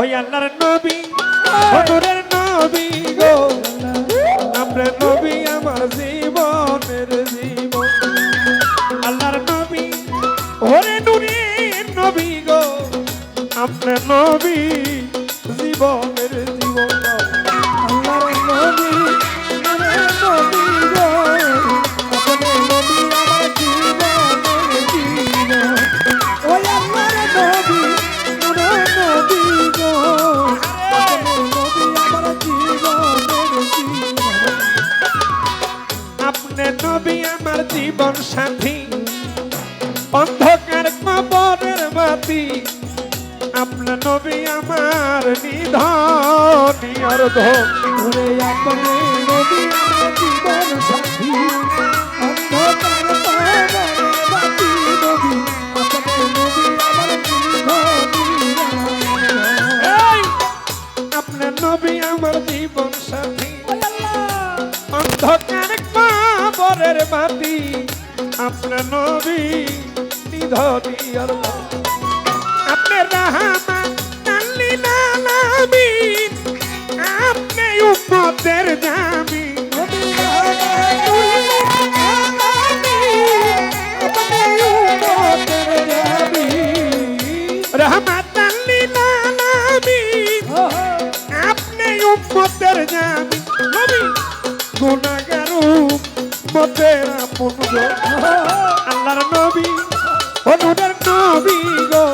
ওই আল্লাহর নবী, হজুরের নবী গো। আমরা নবী আমার জীবনের জীবন। আল্লাহর নবী, ওরে নুরের নবী গো। আমরা নবী জীবনের জীবন। অন্ধকার কবরের বাতি আপনার নবী আমার নিধন অর্ধ ওরে আপনি নবী আমার জীবন সাথী। অন্ধকার পাহাড়ে বাতি নবী আপনার নবী আমার জীবন সাথী। অন্ধকার কবরের বাতি আপনার নবী নিধনি আল্লাহ আপনার রাহামা আল্লিল আলামিন আপনি উম্মতের জামিন। অনুদের নবী গো।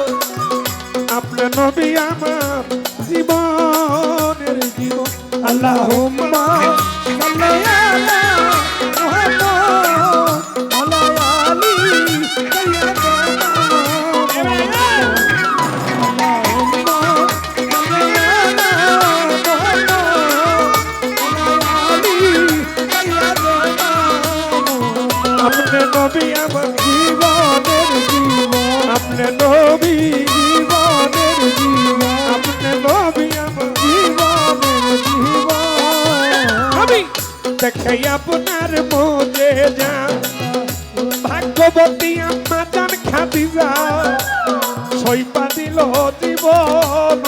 আপনার নবী আমার জীবনের জীবন। আল্লাহুম্মা দেখে আপনার মোজে যা। ভাগ্যবতী আম্মা জান খাদি যা। সইপা দিল জীবন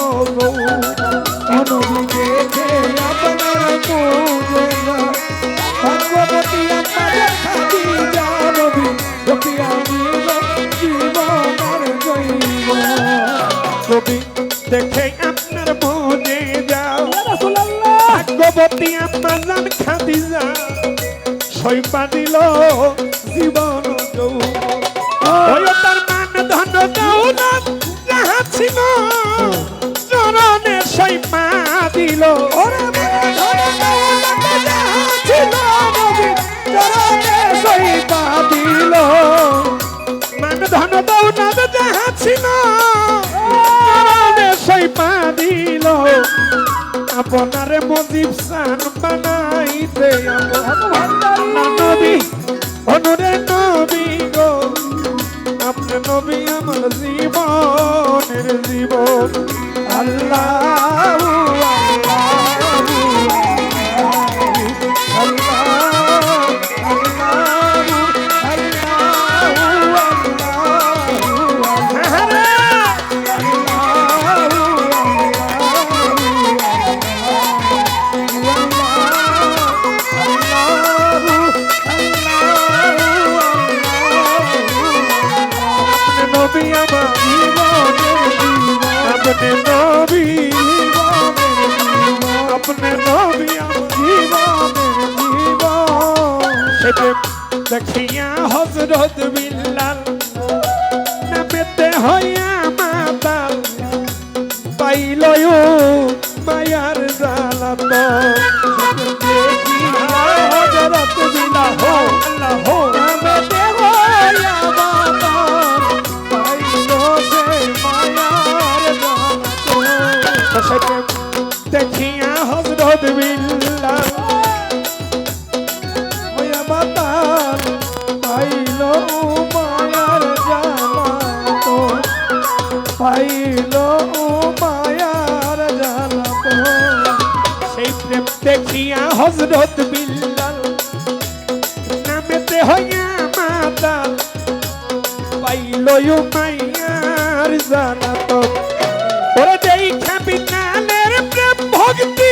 নবী দেখে আপনার পূজে ভগবতী আপনার খাদি জানবী রকিয়া দিল জীবনের জৈব। কবি দেখে আপনার মোজে যাও ভাগ্যবতী আম্মা জান যা সইপা দিল জীবন তার মান ধন দৌলত যাহা ছিল চরণে দিল ওরে ধন দৌলত যাহা দিল আপনারে মজিব সান বানাইতে আল্লাহ নবী অনুরে নবী গো। আপনার নবী আমার জীবনের জীবন। আল্লাহ সেটা দেখিয়া হজরত বিল্লাল নামেতে হইয়া মাতাল পাইলয় মায়ার জালাত পাইল মায়ার জালাত সেই প্রেম দেখিয়া হজরত বিল্লাল নামেতে হইয়া মাতা পাইল মায়ার জানাত ওরে দেই খাবি বিজ্ঞানের প্রেম ভক্তি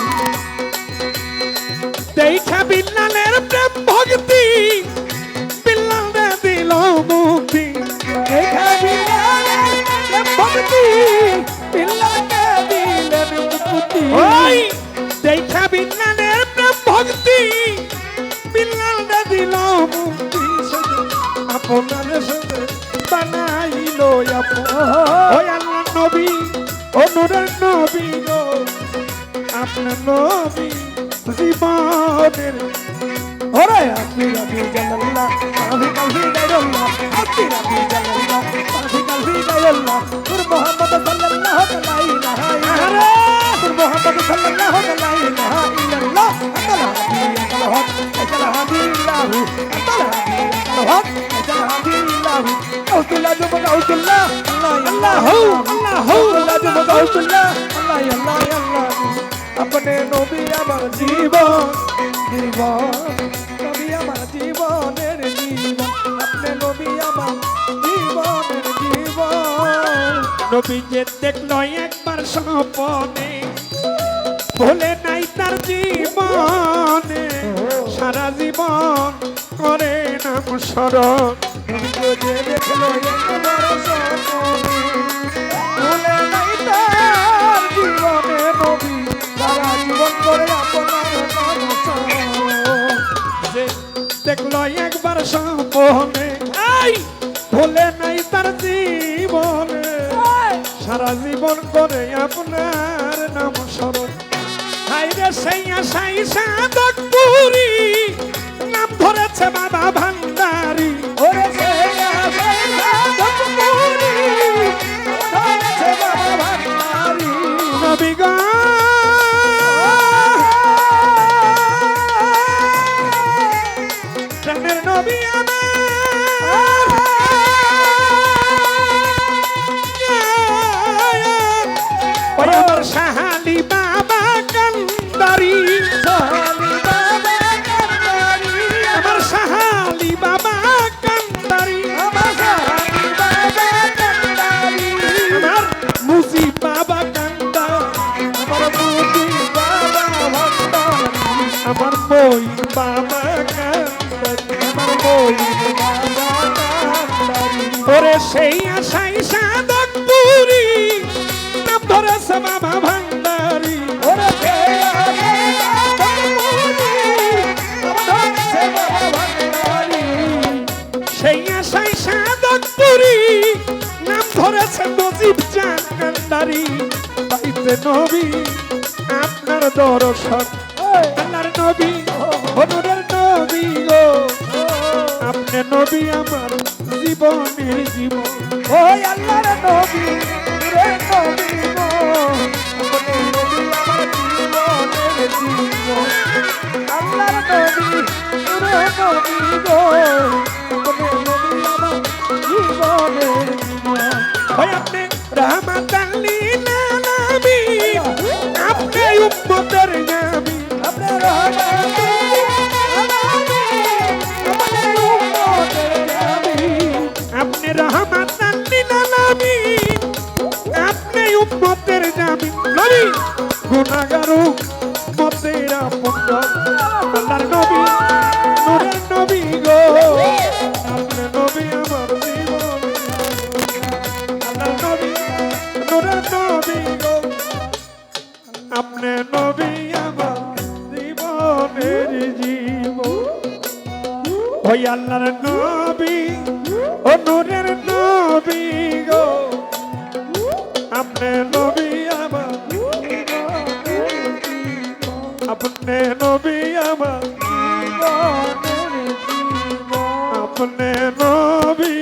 ভক্তি বিল্লাল দিল মুক্তি আপনার সাথে বানাইলো ওই আল্লাহ নবী ও নবী আপনার নবী জীবনের। ওরে আপনি রাবি জালাল্লাহ কাফি কাফি গায়রুল্লাহ আপনি রাবি জালাল্লাহ আউতুল্লাহ জুব আউতুল্লাহ আল্লাহ আল্লাহ আল্লাহ আল্লাহ জুব আউতুল্লাহ আল্লাহ। আল্লাহ আল্লাহ আপনি নবী আমার জীবন জীবন নবী আমার জীবনের জীবন। আপনি নবী আমার জীবনের জীবন। নবী যে দেখল একবার স্বপনে ভুলে নাই তার জীবনে। সারা জীবন করে নাম স্মরণ দেখল একবার ভুলে নাই তার জীবনে। সারা জীবন করে আপনার নাম স্মরণ। হাইরে সেই আশাই সাধক পুরী নাম ধরেছে বাবা ভান্ডারি। ওরে সেই আশাই সাধক পুরী। নাম ধরেছে বাবা ভান্ডারি। ওরে। সেই আশাই সাধক পুরী। নাম ধরেছে নজিব চান কান্দারি পাইতে নবী, আপনার দর্শন। আল্লাহর নবী হনুরের নবী গো। আপনি নবী আমার জীবনের জীবন। ওই আল্লাহর নবী, রে নবী গো আপনি নবী আমার জীবনের জীবন। আল্লাহর নবী, রে নবী গো আপনি নবী আমার জীবনের জীবন। আপনি আপনি উম্মতের গুণাগারু মতেরা পুণ্য আল্লাহর নবী, নূরের নবী গো। আপনার নবী আমার জীবন। আল্লাহর নবী, নূরের নবী গো। আপনার নবী আমার জীবনের জীবন ওই আল্লাহর নবী আপনি নবী আমার আপনি নবী